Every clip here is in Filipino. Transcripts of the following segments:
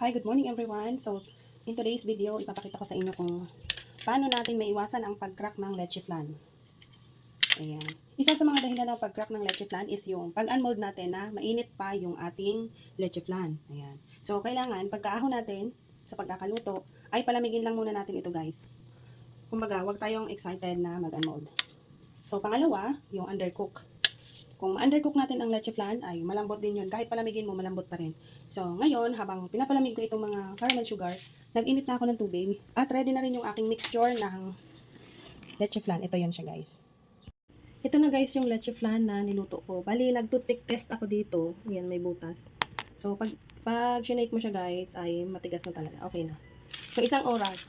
Hi, good morning everyone. So, in today's video, ipapakita ko sa inyo kung paano natin maiwasan ang pag-crack ng leche flan. Ayan. Isa sa mga dahilan ng pag-crack ng leche flan is yung pag-unmold natin na mainit pa yung ating leche flan. Ayan. So, kailangan pagkaahon natin sa pagkakaluto, ay palamigin lang muna natin ito guys. Kumbaga, wag tayong excited na mag-unmold. So, pangalawa, yung undercook. Kung undercook natin ang leche flan, ay malambot din yun. Kahit palamigin mo, malambot pa rin. So, ngayon, habang pinapalamig ko itong mga caramel sugar, nag-init na ako ng tubig. At ready na rin yung aking mixture ng leche flan. Ito yun siya, guys. Ito na, guys, yung leche flan na niluto ko. Bali, nag-toothpick test ako dito. Yan, may butas. So, pag, pag sinake mo siya, guys, ay matigas na talaga. Okay na. So, isang oras.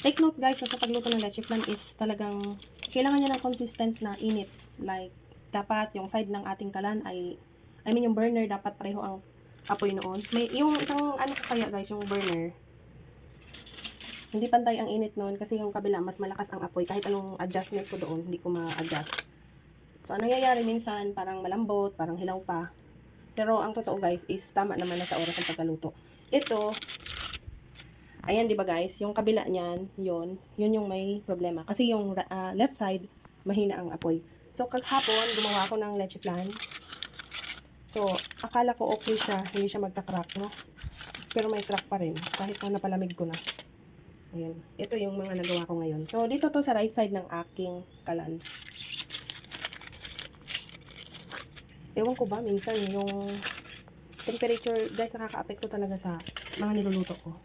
Take note, guys, sa pagluto ng leche flan is talagang kailangan niya ng consistent na init. Like, dapat yung side ng ating kalan ay, I mean, yung burner, dapat pareho ang apoy noon. May, yung isang, ano ko kaya guys, yung burner, hindi pantay ang init noon kasi yung kabila, mas malakas ang apoy. Kahit anong adjustment ko doon, hindi ko ma-adjust. So, ang nangyayari minsan, parang malambot, parang hilaw pa. Pero, ang totoo guys, is tama naman na sa oras ng pagkaluto. Ito, ayan, di ba guys, yung kabila niyan, yun, yun yung may problema. Kasi yung ah, left side, mahina ang apoy. So, kaghapon, gumawa ako ng leche flan. So, akala ko okay siya, hindi siya magka-crack, no? Pero may crack pa rin, kahit na napalamig ko na. Ayan. Ito yung mga nagawa ko ngayon. So, dito to sa right side ng aking kalan. Ewan ko ba, minsan yung temperature, guys, nakaka-apekto talaga sa mga niluluto ko.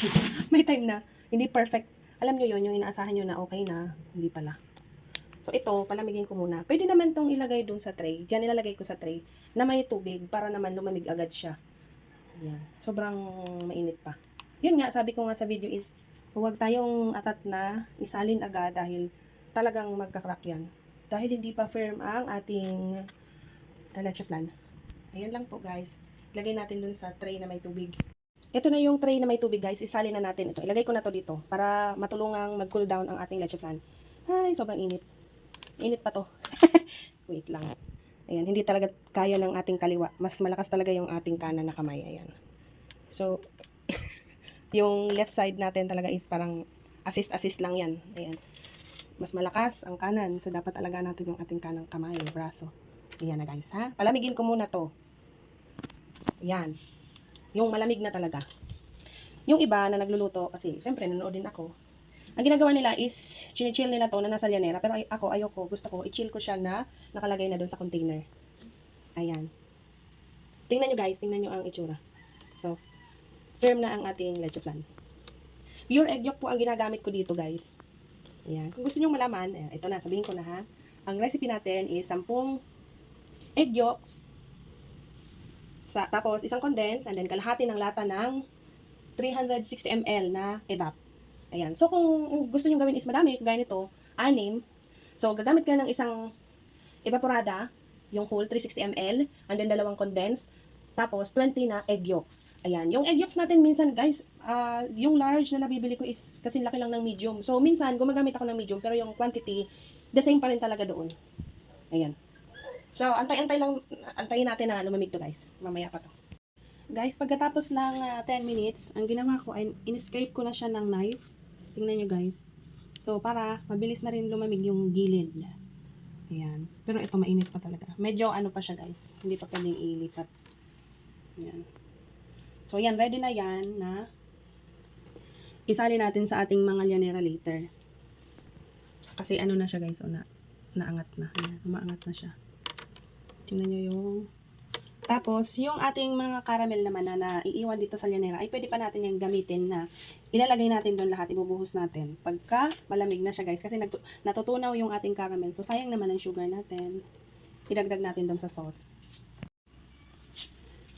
may time na, hindi perfect. Alam nyo yun, yung inaasahan nyo na okay na, hindi pala. So, ito, palamigin ko muna. Pwede naman tong ilagay dun sa tray. Diyan nilalagay ko sa tray na may tubig para naman lumamig agad siya. Yan. Sobrang mainit pa. Yun nga, sabi ko nga sa video is, huwag tayong atat na isalin agad dahil talagang magkakrak yan. Dahil hindi pa firm ang ating leche flan. Ayan lang po guys. Ilagay natin dun sa tray na may tubig. Ito na yung tray na may tubig guys. Isalin na natin ito. Ilagay ko na to dito para matulungang mag-cool down ang ating leche flan. Ay, sobrang init. Init pa to. Wait lang. Ayan, hindi talaga kaya ng ating kaliwa. Mas malakas talaga yung ating kanan na kamay. Ayan. So, yung left side natin talaga is parang assist-assist lang yan. Ayan. Mas malakas ang kanan. So, dapat alagaan natin yung ating kanang kamay, braso. Ayan na guys, ha? Palamigin ko muna to. Ayan. Yung malamig na talaga. Yung iba na nagluluto, kasi syempre nanonood din ako, ang ginagawa nila is, chinichill nila to na nasa lyanera. Pero ay, ako, ayoko, gusto ko, i-chill ko siya na nakalagay na doon sa container. Ayan. Tingnan nyo guys, tingnan nyo ang itsura. So, firm na ang ating leche flan. Pure egg yolk po ang ginagamit ko dito guys. Ayan. Kung gusto nyo malaman, eh, ito na, sabihin ko na ha. Ang recipe natin is 10 egg yolks, sa, tapos isang condense, and then kalahati ng lata ng 360 ml na evap. Ayan. So, kung gusto nyo gawin is madami, gaya nito, anim. So, gagamit ka ng isang evaporada, yung whole 360 ml, and then dalawang condensed, tapos 20 na egg yolks. Ayan. Yung egg yolks natin minsan, guys, ah, yung large na nabibili ko is kasi laki lang ng medium. So, minsan, gumagamit ako ng medium, pero yung quantity, the same pa rin talaga doon. Ayan. So, antay-antay lang, antayin natin na lumamig to, guys. Mamaya pa to. Guys, pagkatapos ng ah, 10 minutes, ang ginawa ko ay in-scrape ko na siya ng knife. Tingnan nyo guys. So, para mabilis na rin lumamig yung gilid. Ayan. Pero ito mainit pa talaga. Medyo ano pa siya guys. Hindi pa pwedeng ilipat. Ayan. So, yan. Ready na yan na isali natin sa ating mga lyanera later. Kasi ano na siya guys. O, na, naangat na. Ayan. Umaangat na siya. Tingnan nyo yung tapos, yung ating mga caramel naman na naiiwan dito sa lyanera, ay pwede pa natin yung gamitin na ilalagay natin doon lahat, ibubuhos natin. Pagka malamig na siya guys, kasi natutunaw yung ating caramel. So, sayang naman ang sugar natin. Idagdag natin doon sa sauce.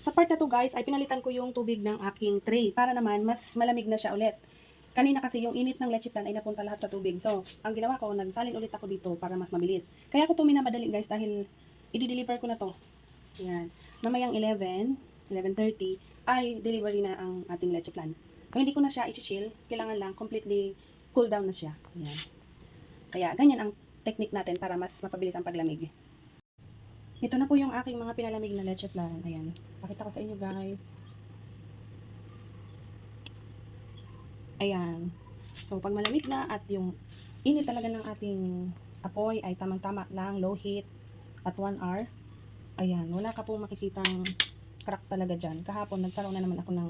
Sa part na to guys, ay pinalitan ko yung tubig ng aking tray para naman mas malamig na siya ulit. Kanina kasi yung init ng leche plan ay napunta lahat sa tubig. So, ang ginawa ko, nagsalin ulit ako dito para mas mabilis. Kaya ko ito minamadali guys dahil i-deliver ko na to. Yan. Mamayang 11, 11.30 ay delivery na ang ating leche flan. Kung hindi ko na siya i-chill, kailangan lang completely cool down na siya. Yan. Kaya ganyan ang technique natin para mas mapabilis ang paglamig. Ito na po yung aking mga pinalamig na leche flan. Ayan. Pakita ko sa inyo guys. Ayan. So, pag malamig na at yung init talaga ng ating apoy ay tamang-tama lang, low heat, at 1 hour. Ayan, wala ka pong makikitang crack talaga dyan. Kahapon, nagkaroon na naman ako ng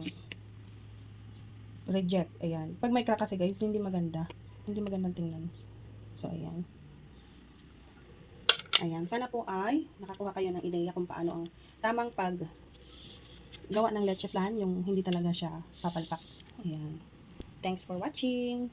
reject. Ayan. Pag may crack kasi guys, hindi maganda. Hindi magandang tingnan. So, ayan. Ayan. Sana po ay nakakuha kayo ng ideya kung paano ang tamang pag gawa ng leche flan, yung hindi talaga siya papalpak. Ayan. Thanks for watching.